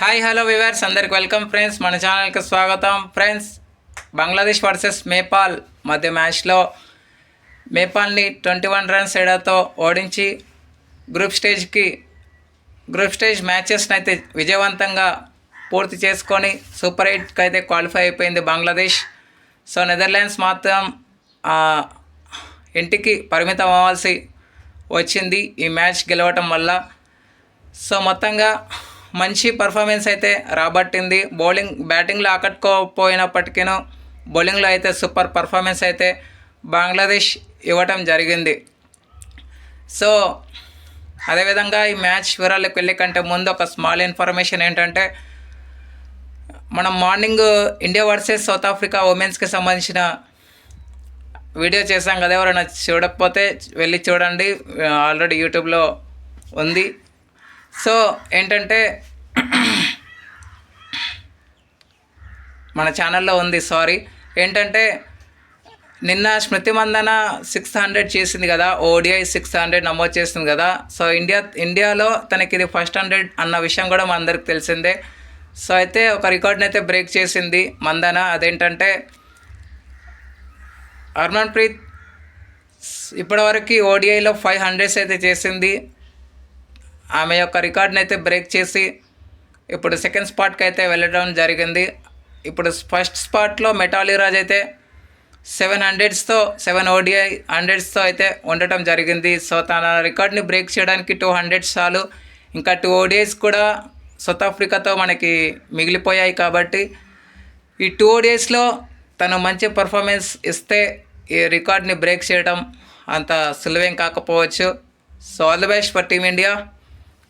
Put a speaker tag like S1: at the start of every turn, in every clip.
S1: Hi hello viewers అందరికి welcome friends మన ఛానల్కి స్వాగతం. ఫ్రెండ్స్ బంగ్లాదేశ్ వర్సెస్ నేపాల్ మధ్య మ్యాచ్లో నేపాల్ని ట్వంటీ వన్ రన్స్ ఎడాతో ఓడించి గ్రూప్ స్టేజ్కి గ్రూప్ స్టేజ్ మ్యాచెస్ని అయితే విజయవంతంగా పూర్తి చేసుకొని సూపర్ ఎయిట్కి అయితే క్వాలిఫై అయిపోయింది బంగ్లాదేశ్ సో నెదర్లాండ్స్ మాత్రం ఇంటికి పరిమితం అవ్వాల్సి వచ్చింది ఈ మ్యాచ్ గెలవటం వల్ల. సో మొత్తంగా మంచి పర్ఫార్మెన్స్ అయితే రాబట్టింది. బౌలింగ్ బ్యాటింగ్లో ఆకట్టుకోపోయినప్పటికీ బౌలింగ్లో అయితే సూపర్ పర్ఫార్మెన్స్ అయితే బంగ్లాదేశ్ ఇవ్వటం జరిగింది. సో అదేవిధంగా ఈ మ్యాచ్ వివరాలకు వెళ్ళే కంటే ముందు ఒక స్మాల్ ఇన్ఫర్మేషన్ ఏంటంటే మనం morning India versus South Africa ఉమెన్స్కి సంబంధించిన వీడియో చేశాం కదా ఎవరైనా చూడకపోతే వెళ్ళి చూడండి. ఆల్రెడీ యూట్యూబ్లో ఉంది. సో ఏంటంటే మన ఛానల్లో ఉంది సారీ. ఏంటంటే నిన్న స్మృతి మందన సిక్స్ హండ్రెడ్ చేసింది కదా ఓడిఐ సిక్స్ హండ్రెడ్ నమోదు చేసింది కదా. సో ఇండియా ఇండియాలో తనకి ఇది ఫస్ట్ హండ్రెడ్ అన్న విషయం కూడా మన అందరికి తెలిసిందే. సో అయితే ఒక రికార్డ్ని అయితే బ్రేక్ చేసింది మందన. అదేంటంటే హర్మన్ ప్రీత్ ఇప్పటివరకు ఓడిఐలో ఫైవ్ హండ్రెడ్స్ అయితే చేసింది. ఆమె యొక్క రికార్డ్ని అయితే బ్రేక్ చేసి ఇప్పుడు సెకండ్ స్పాట్కి అయితే వెళ్ళడం జరిగింది. ఇప్పుడు ఫస్ట్ స్పాట్లో మెటాలి రాజ్ అయితే సెవెన్ హండ్రెడ్స్తో సెవెన్ ఓడిఐ హండ్రెడ్స్తో అయితే ఉండటం జరిగింది. సో తన రికార్డ్ని బ్రేక్ చేయడానికి టూ హండ్రెడ్స్ చాలు. ఇంకా టూ ఓడిఐస్ కూడా సౌత్ ఆఫ్రికాతో మనకి మిగిలిపోయాయి కాబట్టి ఈ టూ ఓడిఐస్లో తను మంచి పర్ఫార్మెన్స్ ఇస్తే ఈ రికార్డ్ని బ్రేక్ చేయడం అంత సులువేం కాకపోవచ్చు. So all the best for team India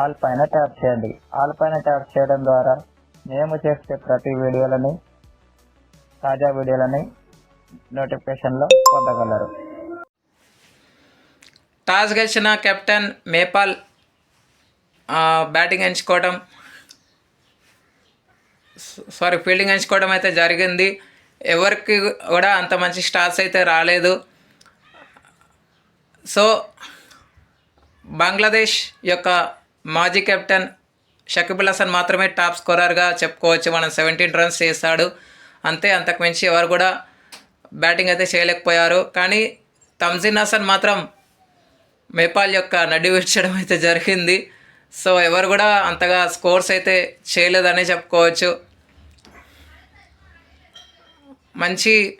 S2: all పైన ట్యాప్ చేయండి. ఆల్ పైన ట్యాప్ చేయడం ద్వారా మేము చేసే ప్రతి వీడియోలని తాజా వీడియోలని నోటిఫికేషన్లో పొందగలరు.
S1: టాస్ గెలిచిన కెప్టెన్ మేపాల్ బ్యాటింగ్ ఎంచుకోవడం సారీ ఫీల్డింగ్ ఎంచుకోవడం అయితే జరిగింది. ఎవరికి కూడా అంత మంచి స్టార్స్ అయితే రాలేదు. సో బంగ్లాదేశ్ యొక్క మాజీ కెప్టెన్ షకీబుల్ హసన్ మాత్రమే టాప్ స్కోరర్గా చెప్పుకోవచ్చు. మనం సెవెంటీన్ రన్స్ చేశాడు. అంతే అంతకు మించి ఎవరు కూడా బ్యాటింగ్ అయితే చేయలేకపోయారు. కానీ తమ్జిన్ హసన్ మాత్రం మేపాల్ యొక్క నడి విడ్చడం అయితే జరిగింది. సో ఎవరు కూడా అంతగా స్కోర్స్ అయితే చేయలేదని చెప్పుకోవచ్చు. మంచి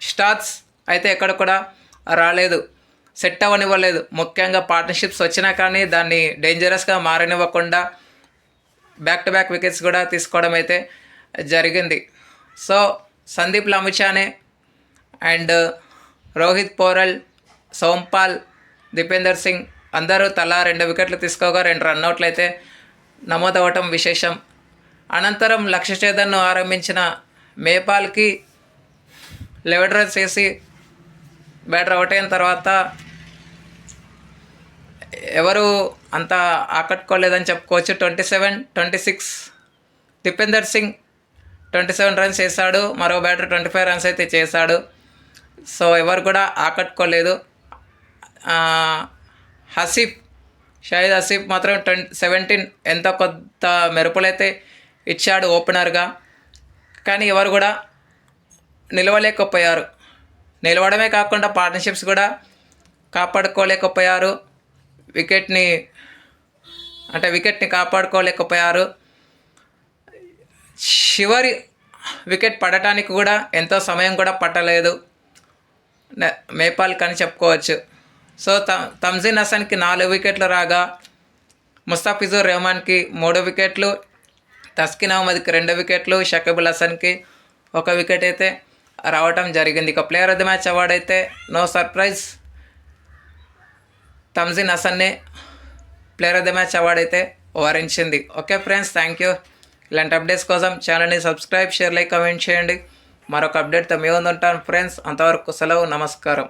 S1: స్టార్ట్స్ అయితే ఎక్కడ కూడా రాలేదు. సెట్ అవ్వనివ్వలేదు. ముఖ్యంగా పార్ట్నర్షిప్స్ వచ్చినా కానీ దాన్ని డేంజరస్గా మారనివ్వకుండా బ్యాక్ టు బ్యాక్ వికెట్స్ కూడా తీసుకోవడం అయితే జరిగింది. సో సందీప్ లముచానే అండ్ రోహిత్ పోరల్ సోంపాల్ దీపేందర్ సింగ్ అందరూ తలా రెండు వికెట్లు తీసుకోగా రెండు రన్అట్లు అయితే నమోదవటం విశేషం. అనంతరం లక్ష్యచేదన్ను ఆరంభించిన మేపాల్కి లెవెన్ రన్స్ వేసి బ్యాటర్ అవుట్ అయిన తర్వాత ఎవరు అంత ఆకట్టుకోలేదని చెప్పుకోవచ్చు. Twenty seven twenty six Dipendra Singh twenty seven runs చేశాడు. మరో బ్యాటర్ ట్వంటీ ఫైవ్ రన్స్ అయితే చేశాడు. సో ఎవరు కూడా ఆకట్టుకోలేదు. హసీఫ్ షాహిద్ హసీఫ్ మాత్రం ట్వంటీ సెవెంటీన్ ఎంతో కొత్త మెరుపులైతే ఇచ్చాడు ఓపెనర్గా. కానీ ఎవరు కూడా నిలవలేకపోయారు. నిలవడమే కాకుండా పార్ట్నర్షిప్స్ కూడా కాపాడుకోలేకపోయారు. వికెట్ని అంటే వికెట్ని కాపాడుకోలేకపోయారు. చివరి వికెట్ పడటానికి కూడా ఎంతో సమయం కూడా పట్టలేదు. మేపాల్ కని చెప్పుకోవచ్చు. సో త తమ్జిన్ హసన్కి నాలుగు వికెట్లు రాగా ముస్తాఫిజుర్ రెహమాన్కి మూడు వికెట్లు తస్కిన్ అహ్మద్కి రెండు వికెట్లు షకీబుల్ హసన్కి ఒక వికెట్ అయితే రావటం జరిగింది. ఇక player of the match award అయితే no surprise. Tanzim హసన్నే player of the match award అయితే వరించింది. Okay friends thank you. ఇలాంటి అప్డేట్స్ కోసం ఛానల్ని సబ్స్క్రైబ్ షేర్ లైక్ కమెంట్ చేయండి. మరొక అప్డేట్తో మీ ముందు ఉంటాను ఫ్రెండ్స్. అంతవరకు సెలవు నమస్కారం.